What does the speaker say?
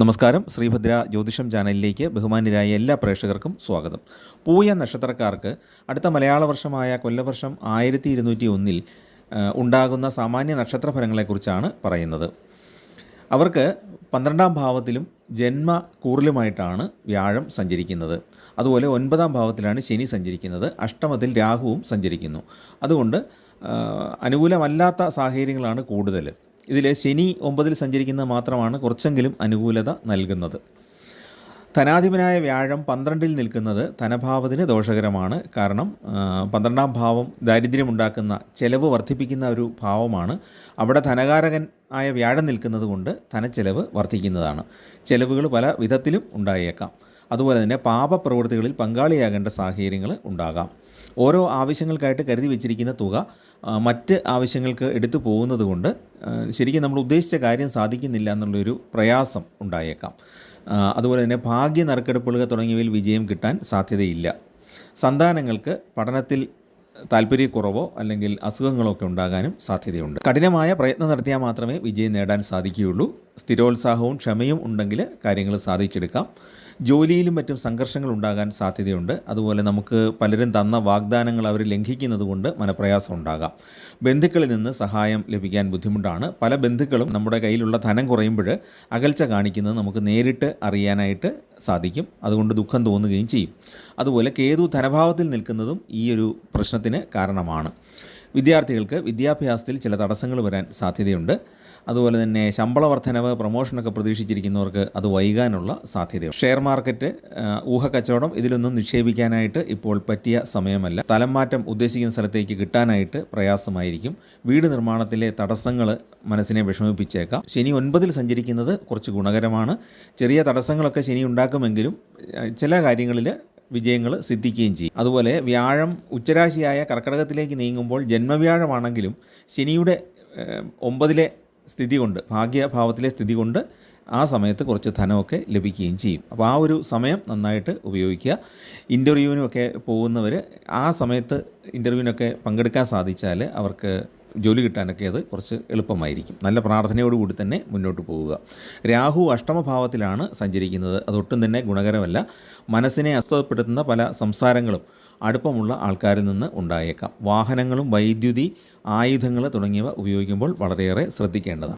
നമസ്കാരം. ശ്രീഭദ്ര ജ്യോതിഷം ചാനലിലേക്ക് ബഹുമാന്യരായ എല്ലാ പ്രേക്ഷകർക്കും സ്വാഗതം. പൂയ നക്ഷത്രക്കാർക്ക് അടുത്ത മലയാള വർഷമായ കൊല്ലവർഷം ആയിരത്തി ഇരുന്നൂറ്റി ഒന്നിൽ ഉണ്ടാകുന്ന സാമാന്യ നക്ഷത്ര ഫലങ്ങളെക്കുറിച്ചാണ് പറയുന്നത്. അവർക്ക് പന്ത്രണ്ടാം ഭാവത്തിലും ജന്മ കൂറിലുമായിട്ടാണ് വ്യാഴം സഞ്ചരിക്കുന്നത്. അതുപോലെ ഒൻപതാം ഭാവത്തിലാണ് ശനി സഞ്ചരിക്കുന്നത്. അഷ്ടമത്തിൽ രാഹുവും സഞ്ചരിക്കുന്നു. അതുകൊണ്ട് അനുകൂലമല്ലാത്ത സാഹചര്യങ്ങളാണ് കൂടുതൽ ഇതിൽ ശനി ഒമ്പതിൽ സഞ്ചരിക്കുന്നത് മാത്രമാണ് കുറച്ചെങ്കിലും അനുകൂലത നൽകുന്നത്. ധനാധിപനായ വ്യാഴം പന്ത്രണ്ടിൽ നിൽക്കുന്നത് ധനഭാവത്തിന് ദോഷകരമാണ്. കാരണം പന്ത്രണ്ടാം ഭാവം ദാരിദ്ര്യമുണ്ടാക്കുന്ന ചെലവ് വർദ്ധിപ്പിക്കുന്ന ഒരു ഭാവമാണ്. അവിടെ ധനകാരകൻ ആയ വ്യാഴം നിൽക്കുന്നത് കൊണ്ട് ധനച്ചെലവ് വർദ്ധിക്കുന്നതാണ്. ചെലവുകൾ പല വിധത്തിലും ഉണ്ടായേക്കാം. അതുപോലെ തന്നെ പാപപ്രവൃത്തികളിൽ പങ്കാളിയാകേണ്ട സാഹചര്യങ്ങൾ ഉണ്ടാകാം. ഓരോ ആവശ്യങ്ങൾക്കായിട്ട് കരുതി വെച്ചിരിക്കുന്ന തുക മറ്റ് ആവശ്യങ്ങൾക്ക് എടുത്തു പോകുന്നത് കൊണ്ട് ശരിക്കും നമ്മൾ ഉദ്ദേശിച്ച കാര്യം സാധിക്കുന്നില്ല എന്നുള്ളൊരു പ്രയാസം ഉണ്ടായേക്കാം. അതുപോലെ തന്നെ ഭാഗ്യ നറുക്കെടുപ്പുകൾ തുടങ്ങിയവയിൽ വിജയം കിട്ടാൻ സാധ്യതയില്ല. സന്താനങ്ങൾക്ക് പഠനത്തിൽ താല്പര്യക്കുറവോ അല്ലെങ്കിൽ അസുഖങ്ങളോ ഒക്കെ ഉണ്ടാകാനും സാധ്യതയുണ്ട്. കഠിനമായ പ്രയത്നം നടത്തിയാൽ മാത്രമേ വിജയം നേടാൻ സാധിക്കുകയുള്ളൂ. സ്ഥിരോത്സാഹവും ക്ഷമയും ഉണ്ടെങ്കിൽ കാര്യങ്ങൾ സാധിച്ചെടുക്കാം. ജോലിയിലും മറ്റും സംഘർഷങ്ങൾ ഉണ്ടാകാൻ സാധ്യതയുണ്ട്. അതുപോലെ നമുക്ക് പലരും തന്ന വാഗ്ദാനങ്ങൾ അവർ ലംഘിക്കുന്നത് കൊണ്ട് മനപ്രയാസം ഉണ്ടാകാം. ബന്ധുക്കളിൽ നിന്ന് സഹായം ലഭിക്കാൻ ബുദ്ധിമുട്ടാണ്. പല ബന്ധുക്കളും നമ്മുടെ കയ്യിലുള്ള ധനം കുറയുമ്പോൾ അകൽച്ച കാണിക്കുന്നത് നമുക്ക് നേരിട്ട് അറിയാനായിട്ട് സാധിക്കും. അതുകൊണ്ട് ദുഃഖം തോന്നുകയും ചെയ്യും. അതുപോലെ കേതു ധനഭാവത്തിൽ നിൽക്കുന്നതും ഈ ഒരു പ്രശ്നത്തിന് കാരണമാണ്. വിദ്യാർത്ഥികൾക്ക് വിദ്യാഭ്യാസത്തിൽ ചില തടസ്സങ്ങൾ വരാൻ സാധ്യതയുണ്ട്. അതുപോലെ തന്നെ ശമ്പള വർധനവ് പ്രൊമോഷനൊക്കെ പ്രതീക്ഷിച്ചിരിക്കുന്നവർക്ക് അത് വൈകാനുള്ള സാധ്യതയുണ്ട്. ഷെയർ മാർക്കറ്റ് ഊഹക്കച്ചവടം ഇതിലൊന്നും നിക്ഷേപിക്കാനായിട്ട് ഇപ്പോൾ പറ്റിയ സമയമല്ല. സ്ഥലം മാറ്റം ഉദ്ദേശിക്കുന്ന സ്ഥലത്തേക്ക് കിട്ടാനായിട്ട് പ്രയാസമായിരിക്കും. വീട് നിർമ്മാണത്തിലെ തടസ്സങ്ങൾ മനസ്സിനെ വിഷമിപ്പിച്ചേക്കാം. ശനി ഒൻപതിൽ സഞ്ചരിക്കുന്നത് കുറച്ച് ഗുണകരമാണ്. ചെറിയ തടസ്സങ്ങളൊക്കെ ശനി ഉണ്ടാക്കുമെങ്കിലും ചില കാര്യങ്ങളിൽ വിജയങ്ങൾ സിദ്ധിക്കുകയും ചെയ്യും. അതുപോലെ വ്യാഴം ഉച്ചരാശിയായ കർക്കടകത്തിലേക്ക് നീങ്ങുമ്പോൾ ജന്മവ്യാഴമാണെങ്കിലും ശനിയുടെ ഒമ്പതിലെ സ്ഥിതി കൊണ്ട് ഭാഗ്യഭാവത്തിലെ സ്ഥിതി കൊണ്ട് ആ സമയത്ത് കുറച്ച് ധനമൊക്കെ ലഭിക്കുകയും ചെയ്യും. അപ്പോൾ ആ ഒരു സമയം നന്നായിട്ട് ഉപയോഗിക്കുക. ഇന്റർവ്യൂവിനൊക്കെ പോകുന്നവർ ആ സമയത്ത് ഇന്റർവ്യൂവിനൊക്കെ പങ്കെടുക്കാൻ സാധിച്ചാൽ അവർക്ക് ജോലി കിട്ടാനൊക്കെ അത് കുറച്ച് എളുപ്പമായിരിക്കും. നല്ല പ്രാർത്ഥനയോടുകൂടി തന്നെ മുന്നോട്ട് പോവുക. രാഹു അഷ്ടമഭാവത്തിലാണ് സഞ്ചരിക്കുന്നത്. അതൊട്ടും തന്നെ ഗുണകരമല്ല. മനസ്സിനെ അസ്വസ്ഥപ്പെടുത്തുന്ന പല സംസാരങ്ങളും അടുപ്പമുള്ള ആൾക്കാരിൽ നിന്ന് ഉണ്ടായേക്കാം. വാഹനങ്ങളും വൈദ്യുതി ആയുധങ്ങൾ തുടങ്ങിയവ ഉപയോഗിക്കുമ്പോൾ വളരെയേറെ ശ്രദ്ധിക്കേണ്ടതാണ്.